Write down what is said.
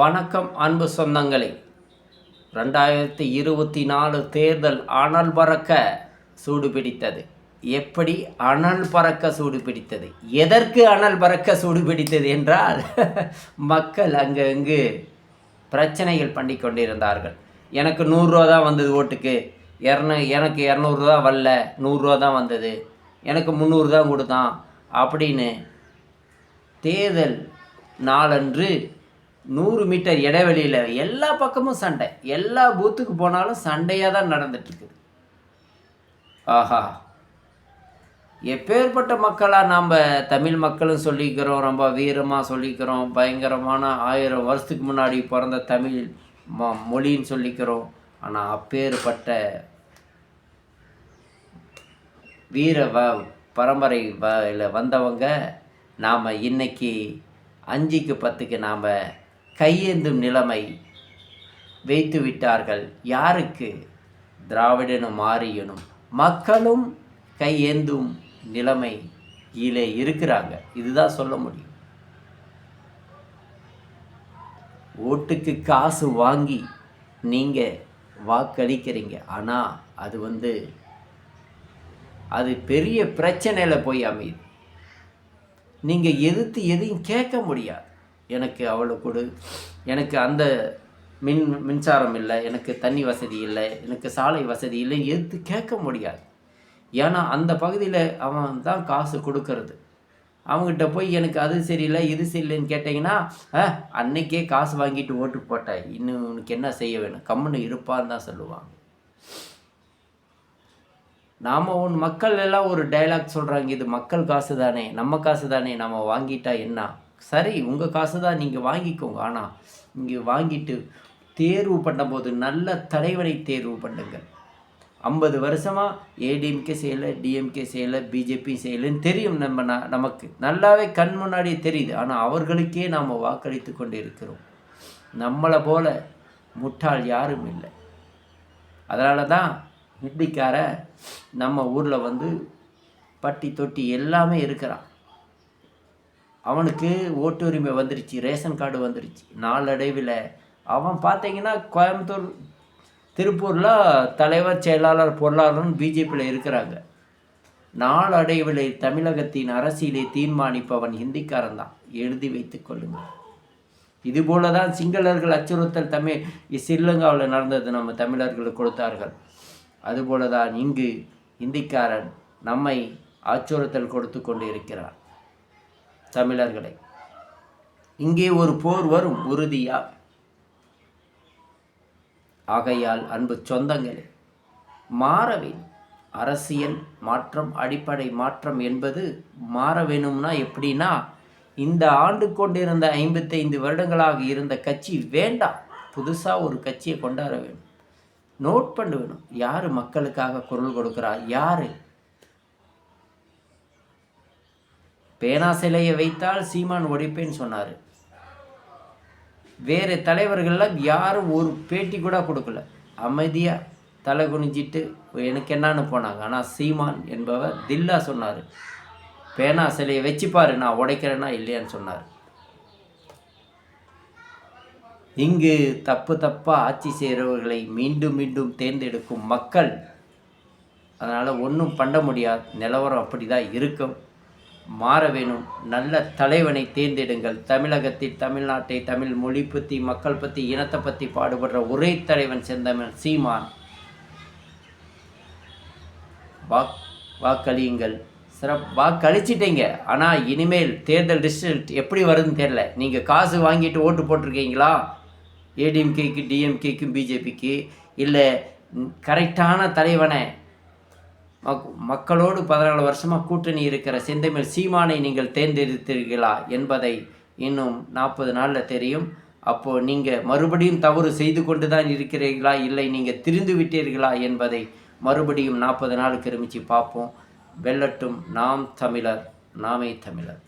வணக்கம் அன்பு சொந்தங்களே. ரெண்டாயிரத்தி இருபத்தி நாலு தேர்தல் அனல் பறக்க சூடு பிடித்தது. எப்படி அனல் பறக்க சூடு பிடித்தது? எதற்கு அனல் பறக்க சூடு பிடித்தது என்றால் மக்கள் அங்கே இங்கு பிரச்சனைகள் பண்ணி கொண்டிருந்தார்கள். எனக்கு நூறுரூவா தான் வந்தது ஓட்டுக்கு. இரநூ எனக்கு இரநூறுவா வரல நூறுரூவா தான் வந்தது. எனக்கு முந்நூறு தான் கொடுத்தான். அப்படின்னு தேர்தல் நாளன்று நூறு மீட்டர் இடைவெளியில் எல்லா பக்கமும் சண்டை. எல்லா பூத்துக்கு போனாலும் சண்டையாக தான் நடந்துட்டுருக்குது ஆஹா. எப்பேற்பட்ட மக்களாக நாம் தமிழ் மக்களும் சொல்லிக்கிறோம் ரொம்ப வீரமாக சொல்லிக்கிறோம் பயங்கரமான ஆயிரம் வருஷத்துக்கு முன்னாடி பிறந்த தமிழ் மொ மொழின்னு சொல்லிக்கிறோம். ஆனால் அப்பேற்பட்ட வீர வ பரம்பரை வ வந்தவங்க நாம் இன்னைக்கு அஞ்சுக்கு பத்துக்கு நாம் கையேந்தும் நிலைமை வைத்து விட்டார்கள். யாருக்கு? திராவிடனும் மாறியனும். மக்களும் கையேந்தும் நிலைமை இலே இருக்கிறாங்க. இதுதான் சொல்ல முடியும். ஓட்டுக்கு காசு வாங்கி நீங்கள் வாக்களிக்கிறீங்க. ஆனால் அது வந்து அது பெரிய பிரச்சனையில் போய் அமையுது. நீங்கள் எதிர்த்து எதையும் கேட்க முடியாது. எனக்கு அவ்வளோ கொடு. எனக்கு அந்த மின் மின்சாரம் இல்லை. எனக்கு தண்ணி வசதி இல்லை. எனக்கு சாலை வசதி இல்லை எது கேட்க முடியாது. ஏன்னா அந்த பகுதியில் அவன் தான் காசு கொடுக்கறது. அவங்ககிட்ட போய் எனக்கு அது சரியில்லை இது சரியில்லைன்னு கேட்டிங்கன்னா ஆ அன்னைக்கே காசு வாங்கிட்டு ஓட்டு போட்டேன் இன்னும் உனக்கு என்ன செய்ய வேணும்? கம்முன்னு இருப்பான்னு தான் சொல்லுவாங்க. நாம் உன் மக்கள் எல்லாம் ஒரு டைலாக் சொல்கிறாங்க இது மக்கள் காசு தானே. நம்ம காசு தானே. நம்ம வாங்கிட்டா என்ன? சரி உங்கள் காசு தான் நீங்கள் வாங்கிக்கோங்க. ஆனால் இங்கே வாங்கிட்டு தேர்வு பண்ணும்போது நல்ல தலைவனை தேர்வு பண்ணுங்கள். ஐம்பது வருஷமாக ஏடிஎம்கே செய்யலை டிஎம்கே செய்யலை பிஜேபி செய்யலைன்னு தெரியும் நம்ம ந நமக்கு. நல்லாவே கண் முன்னாடியே தெரியுது. ஆனால் அவர்களுக்கே நாம் வாக்களித்து கொண்டு இருக்கிறோம் நம்மளை போல முட்டாள் யாரும் இல்லை. அதனால தான் ஹிந்திக்கார நம்ம ஊரில் வந்து பட்டி தொட்டி எல்லாமே இருக்கிறான். அவனுக்கு ஓட்டுரிமை வந்துருச்சு ரேஷன் கார்டு வந்துருச்சு. நாளடைவில் அவன் பார்த்தீங்கன்னா கோயம்புத்தூர் திருப்பூரில் தலைவர் செயலாளர் பொருளாளர்னு பிஜேபியில் இருக்கிறாங்க. நாளடைவில் தமிழகத்தின் அரசியலை தீர்மானிப்பவன் ஹிந்திக்காரன் தான். எழுதி வைத்து கொள்ளுங்கள். இதுபோல தான் சிங்களர்கள் அச்சுறுத்தல் தமிழ் ஸ்ரீலங்காவில் நடந்தது நம்ம தமிழர்களுக்கு கொடுத்தார்கள். அதுபோல தான் இங்கு இந்திக்காரன் நம்மை அச்சுறுத்தல் கொடுத்து கொண்டு இருக்கிறான் தமிழர்களை. இங்கே ஒரு போர் வரும் உறுதியா? ஆகையால் அன்பு சொந்தங்களே மாற வேணும் அரசியல் மாற்றம் அடிப்படை மாற்றம் என்பது மாற வேணும்னா எப்படின்னா இந்த ஆண்டு கொண்டிருந்த ஐம்பத்தைந்து வருடங்களாக இருந்த கட்சி வேண்டாம். புதுசாக ஒரு கட்சியை கொண்டாட வேணும் நோட் பண்ண வேணும். யார் மக்களுக்காக குரல் கொடுக்குறா யார்? பேனா சிலையை வைத்தால் சீமான் ஒழிப்பேன்னு சொன்னார். வேறு தலைவர்கள்லாம் யாரும் ஒரு பேட்டி கூட கொடுக்கல. அமைதியாக தலை குனிஞ்சிட்டு எனக்கு என்னான்னு போனாங்க. ஆனால் சீமான் என்பவர் தில்லா சொன்னார். பேனா சிலையை வச்சுப்பார் நான் உடைக்கிறேன்னா இல்லையான்னு சொன்னார். இங்கு தப்பு தப்பாக ஆட்சி செய்கிறவர்களை மீண்டும் மீண்டும் தேர்ந்தெடுக்கும் மக்கள் அதனால் ஒன்றும் பண்ண முடியாது. நிலவரம் அப்படி தான் இருக்கும். மாற வேணும். நல்ல தலைவனை தேர்ந்தெடுங்கள். தமிழகத்தில் தமிழ்நாட்டை தமிழ் மொழி பற்றி மக்கள் பற்றி இனத்தை பற்றி பாடுபடுற ஒரே தலைவன் செந்தமன் சீமான். வாக் வாக்களியுங்கள். சிறப் வாக்களிச்சிட்டீங்க. ஆனால் இனிமேல் தேர்தல் ரிசல்ட் எப்படி வருதுன்னு தெரில நீங்கள் காசு வாங்கிட்டு ஓட்டு போட்டிருக்கீங்களா? ஏடிஎம்கேக்கு டிஎம்கேக்கும் பிஜேபிக்கு? இல்லை கரெக்டான தலைவனை மக்களோடு பதினாலு வருஷமாக கூட்டணி இருக்கிற செந்தமிழ் சீமானை நீங்கள் தேர்ந்தெடுத்தீர்களா என்பதை இன்னும் நாற்பது நாளில் தெரியும். அப்போது நீங்கள் மறுபடியும் தவறு செய்து கொண்டு தான் இருக்கிறீர்களா? இல்லை நீங்கள் திரிந்து விட்டீர்களா என்பதை மறுபடியும் நாற்பது நாளுக்கு இருமிச்சு பார்ப்போம். வெல்லட்டும் நாம் தமிழர் நாமே தமிழர்.